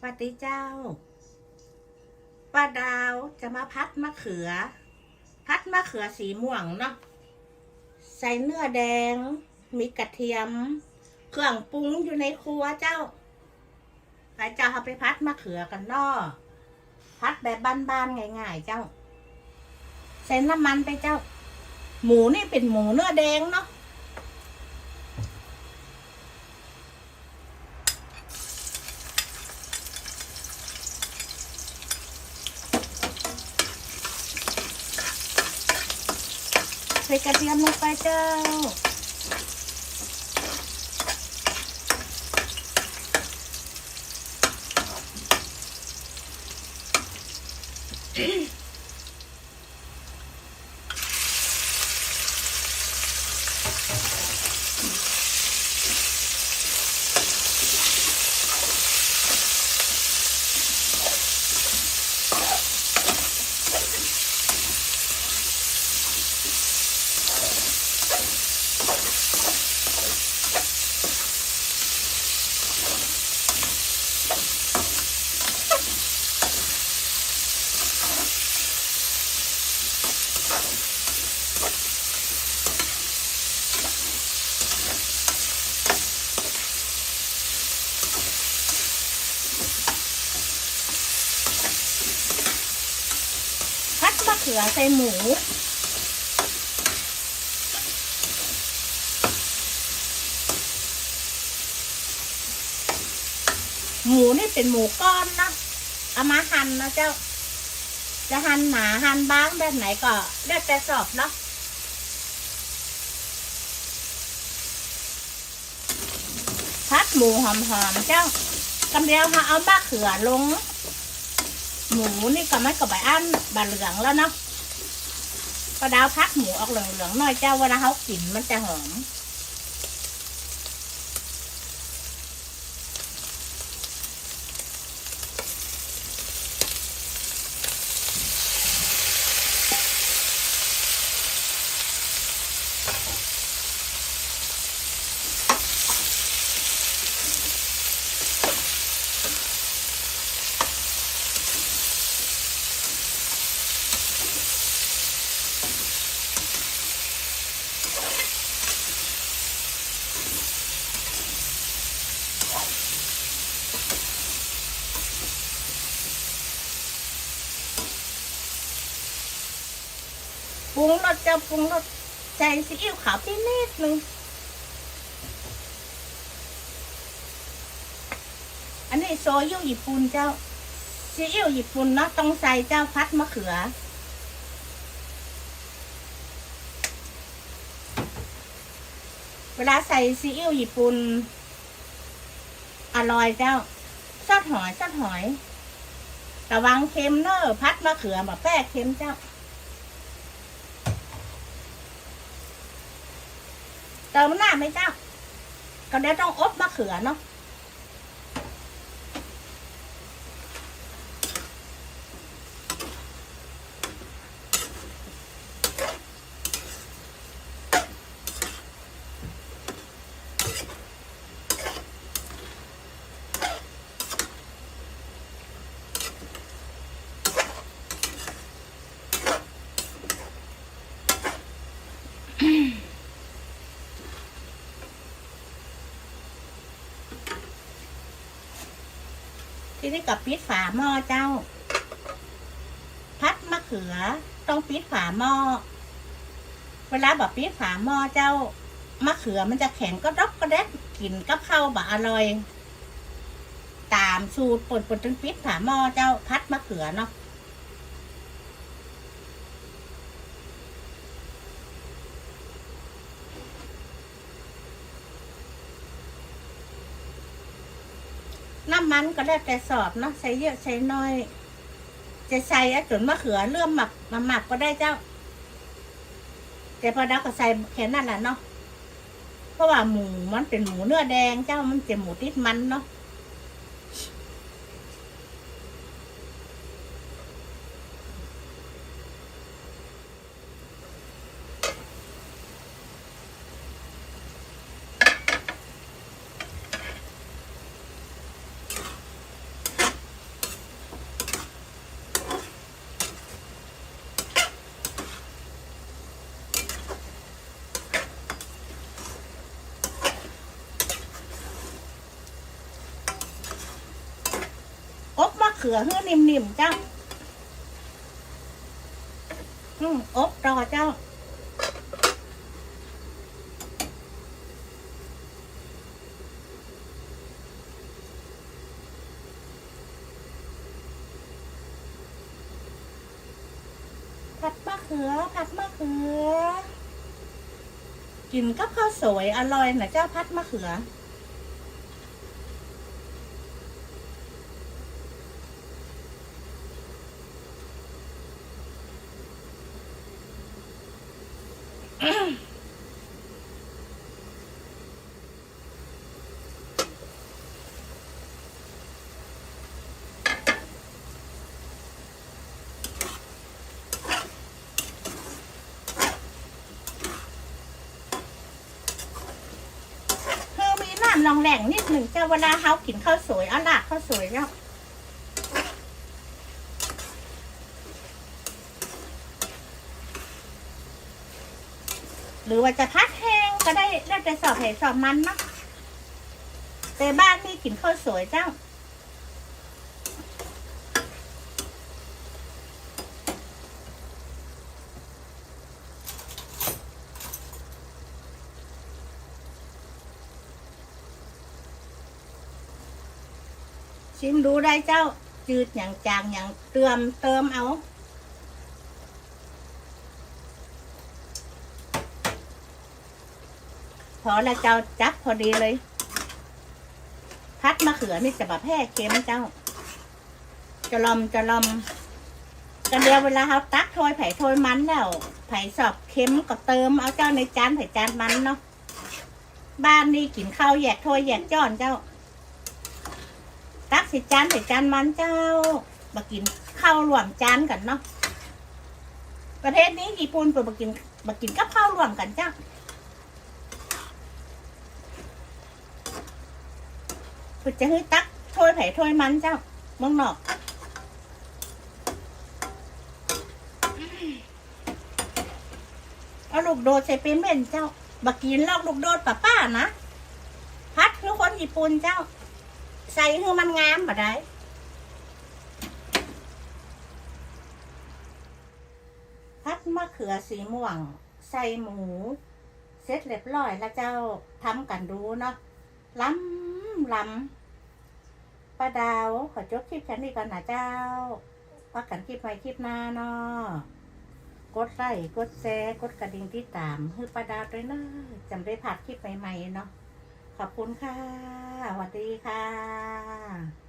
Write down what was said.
สวัสดีเจ้า ป้าดาวจะมาพัดมะเขือ พัดมะเขือสีม่วงเนาะ ใส่เนื้อแดง มีกระเทียม เครื่องปรุงอยู่ในครัวเจ้าไปเจ้าเอาไปพัดมะเขือกันเนาะพัดแบบบ้านๆง่าย ๆ เจ้า ใส่น้ำมันไปเจ้า หมูนี่เป็นหมูเนื้อแดงเนาะ ใส่กระเทียมลงไปเจ้าพัดมะ เขือใส่หมู หมูนี่เป็นหมูก้อนนะเอามาหั่นนะเจ้า จะหั่นหนาหั่นบางแบบไหนก็ได้แต่สอบเนาะพัดหมูหอมๆเจ้ากำเดียวค่ะเอามะเขือลง หมูนี่ก็ไม่กับใบอันบาเหลืองแล้วเนาะก็ดาวพักหมูออกเหลืองๆหน่อยเจ้าเวลาเขากินมันจะหอม ปรุงรสจะปรุงรสใส่ซีอิ๊วขาวพี่นิดนึงอันนี้โซยุญี่ปุ่นเจ้าซีอิ๊วญี่ปุ่นเนาะต้องใส่เจ้าพัดมะเขือ เวลาใส่ซีอิ๊วญี่ปุ่นอร่อยเจ้าซอสหอยซอสหอย ระวังเค็มเนอะพัดมะเขือแบบแป้เค็มเจ้า เติมหน้าไหมเจ้าก็เดี๋ยวต้องอบมะเขือเนาะ ทีนี้กับปิดฝาหม้อเจ้า พัดมะเขือต้องปิดฝาหม้อ เวลาแบบปิดฝาหม้อเจ้ามะเขือมันจะแข็งก็ดอกก็แดกกินกับข้าวบะอร่อย ตามสูตรปนปนจนปิดฝาหม้อเจ้าพัดมะเขือเนาะ น้ำมันก็แล้วแต่สอบเนาะใส่เยอะใส่น้อย จะใส่อะจนมะเขือเริ่มหมักมาหมักก็ได้เจ้า แต่พอดาวก็ใส่แค่นั้นแหละเนาะเพราะว่าหมูมันเป็นหมูเนื้อแดงเจ้ามันจะหมูติดมันเนาะ เขือให้นิ่มๆเจ้า อืมอบรอเจ้าผัดมะเขือผัดมะเขือ กินกับข้าวสวยอร่อยนะเจ้าพัดมะเขือ คือมีน้องแหล่งนิดหนึ่งเจ้าเวลาเฮากินข้าวสวยเอาลาดข้าวสวยเจ้าหรือว่าจะพักแห้งก็ได้แล้วแต่สอบเหตุสอบมันเนาะแต่บ้านนี่กินข้าวสวยเจ้า ชิมดูได้เจ้า จืดอย่างจางอย่างเติมเติมเอาพอแล้วเจ้าจับพอดีเลย พัดมะเขือนี่จะแบบแพร่เค็มเจ้า จะลอมจะลอมกันเดียวเวลาเขาตักถ้วยไผ่ถ้วยมันแล้ว ไผ่สอบเค็มก็เติมเอาเจ้าในจานไผ่จานมันเนาะบ้านนี่กินข้าวแยกถ้วยแยกจ้อนเจ้า ตักสิจานใส่จานมันเจ้ามากินข้าวรวมจานกันเนาะประเทศนี้ญี่ปุ่นเปิดมากินมากินกับข้าวรวมกันเจ้าเปิดจะให้ตักถ้วยไผ่ถ้วยมันเจ้าเมืองนอกเอาลูกโดดใส่เป็นเม่นเจ้ามากินลอกลูกโดดป้าป้านะ พัดคือคนญี่ปุ่นเจ้า ใส่ให้มันงามบ่ได้พัดมะเขือสีม่วง ใส่หมู เสร็จเรียบร้อยแล้วเจ้าทำกันดูเนาะล้ำล้ำป้าดาวขอจบคลิปฉันดีก่อนนะเจ้าพักกันคลิปไปคลิปหน้าเนาะกดไลค์กดแชร์กดกระดิ่งที่ตามให้ป้าดาวด้วยนะจำได้ผัดคลิปใหม่ๆเนาะ ขอบคุณค่ะสวัสดีค่ะ